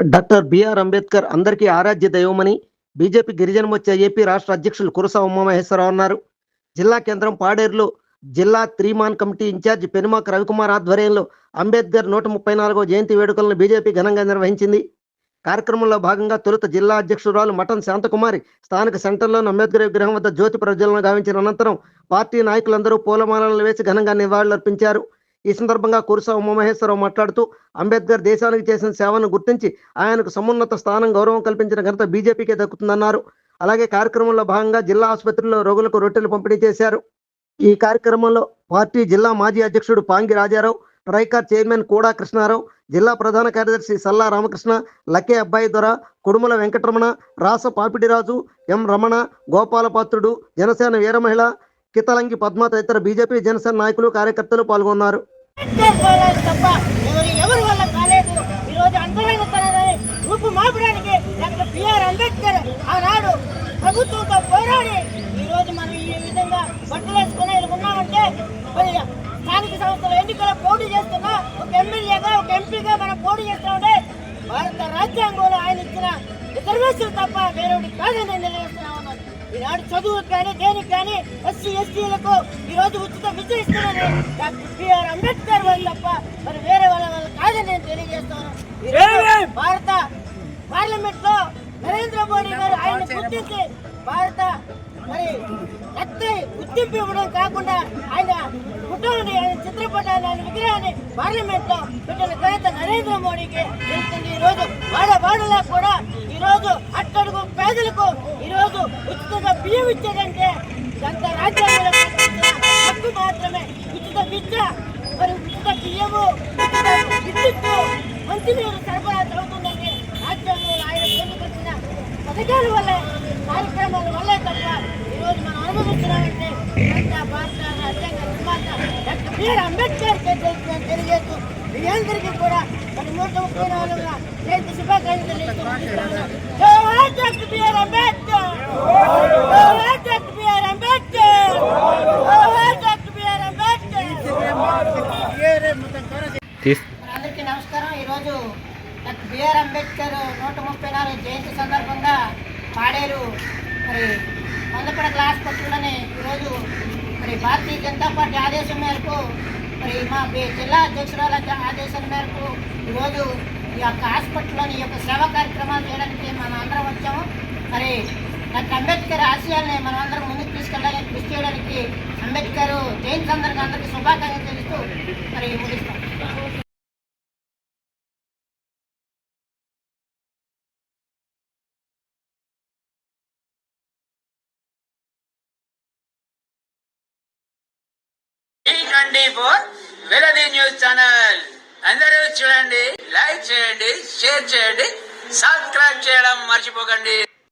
Doctor BR Ambedkar అందరికీ ఆరాధ్య దైవమని BJP గిరిజన Morcha AP రాష్ట్ర అధ్యక్షులు కురస ఉమామహేశ్వరరావు అన్నారు. జిల్లా కేంద్రం పాడేరులో జిల్లా three man committee incharge Penumaka Ravikumar ఆధ్వర్యంలో అంబేద్కర్ నూట ముప్పై నాలుగో జయంతి వేడుకలను బీజేపీ ఘనంగా నిర్వహించింది. కార్యక్రమంలో భాగంగా తొలుత జిల్లా అధ్యక్షురాలు మటన్ శాంతకుమారి స్థానిక సెంటర్లోని అంబేద్కర్ విగ్రహం వద్ద జ్యోతి ప్రజ్వలన గావించిన అనంతరం పార్టీ నాయకులందరూ పూలమాలలు వేసి ఘనంగా నివాళులర్పించారు. ఈ సందర్భంగా కురుసా ఉమామహేశ్వరరావు మాట్లాడుతూ అంబేద్కర్ దేశానికి చేసిన సేవను గుర్తించి ఆయనకు సమున్నత స్థానం గౌరవం కల్పించిన ఘనత బీజేపీకే దక్కుతుందన్నారు. అలాగే కార్యక్రమంలో భాగంగా జిల్లా ఆసుపత్రిలో రోగులకు రొట్టెలు పంపిణీ చేశారు. ఈ కార్యక్రమంలో పార్టీ జిల్లా మాజీ అధ్యక్షుడు పాంగి రాజారావు ట్రైకార్ చైర్మన్ కోడా కృష్ణారావు జిల్లా ప్రధాన కార్యదర్శి సల్లా రామకృష్ణ లక్కే అబ్బాయి దొర కుడుమల వెంకటరమణ రాస పాపిడిరాజు ఎం రమణ గోపాలపాత్రుడు జనసేన వీరమహిళ కితలంగి పద్మ తదితర బీజేపీ జనసేన నాయకులు కార్యకర్తలు పాల్గొన్నారు. తప్ప ఎవరి ఈ రోజు మాపడానికి ఆనాడు ప్రభుత్వంతో పోరాడి ఈ రోజు మనం ఈ విధంగా బట్టలు వేసుకుని ఉన్నామంటే స్థానిక సంస్థల ఎన్నికల్లో పోటీ చేస్తున్నా ఒక ఎమ్మెల్యేగా ఒక ఎంపీగా మనం పోటీ చేస్తున్నామంటే భారత రాజ్యాంగంలో ఆయన ఇచ్చిన రిజర్వేషన్ తప్ప వేరే కాదని నేను ఈనాడు చదువు కానీ దేనికి కానీ ఎస్సీ ఎస్టీలకు ఈ రోజు ఉచిత విద్య ఇస్తున్నారని డాక్టర్ బిఆర్ అంబేద్కర్ వాళ్ళు తప్ప మరి వేరే వాళ్ళ వాళ్ళు కాదని నేను తెలియజేస్తాను. ఈ రోజు భారత పార్లమెంట్లో నరేంద్ర మోడీ గారు ఆయన గుర్తించి భారత మరి రక్త గుర్తింపు ఇవ్వడం కాకుండా ఆయన ఫోటోని ఆయన చిత్రపటాన్ని ఆయన విగ్రహాన్ని పార్లమెంట్లో పెట్టిన ఘనత నరేంద్ర మోడీకి తెలుస్తుంది. ఈ రోజు వాడ వాడలా కూడా ఈ రోజు అట్టడుగు పేదలకు ఉచితంగా బియ్యం ఇచ్చేదంటే రాజ్యాంగంలో హక్కు మాత్రమే. ఉచిత విద్య మరి ఉచిత బియ్యము ఉచిత విద్యుత్తు మంచినీరు సరఫరా అవుతుందండి రాజ్యాంగంలో ఆయన పొందుకొచ్చిన పథకాల వల్లే కార్యక్రమాల వల్లే తప్ప ఈరోజు మనం అనుభవిస్తున్నామంటే ఇదంతా భారత రాజ్యాంగ నిర్మాత డాక్టర్ బిఆర్ అంబేద్కర్ చేసిన తెలియజేస్తూ మీ అందరికీ కూడా మరి నూట ముప్పై నాలుగు జయంతి శుభాకాంక్షలు తెలియజేస్తున్నాను. జై డాక్టర్ బిఆర్ అంబేద్కర్! అందరికీ నమస్కారం. ఈరోజు డాక్టర్ బిఆర్ అంబేద్కర్ నూట ముప్పై నాలుగు జయంతి సందర్భంగా పాడేరు. మరి వందపడకల హాస్పిటల్లోని ఈరోజు మరి భారతీయ జనతా పార్టీ ఆదేశం మేరకు మరి మా జిల్లా అధ్యక్షురాల ఆదేశం మేరకు ఈరోజు ఈ యొక్క హాస్పిటల్లోని ఈ యొక్క సేవా కార్యక్రమాలు చేయడానికి మనం అందరం వచ్చాము. మరి డాక్టర్ అంబేద్కర్ ఆశయాల్ని మనం అందరం ముందుకు తీసుకెళ్ళడానికి కృషి చేయడానికి అంబేద్కర్ జయంతి సందర్భంగా అందరికీ శుభాకాంక్షలు తెలుస్తూ మరి ముగిస్తాం. ట్వంటీ ఫోర్ వెలది న్యూస్ ఛానల్. అందరూ చూడండి లైక్ చేయండి షేర్ చేయండి సబ్స్క్రైబ్ చేయడం మర్చిపోకండి.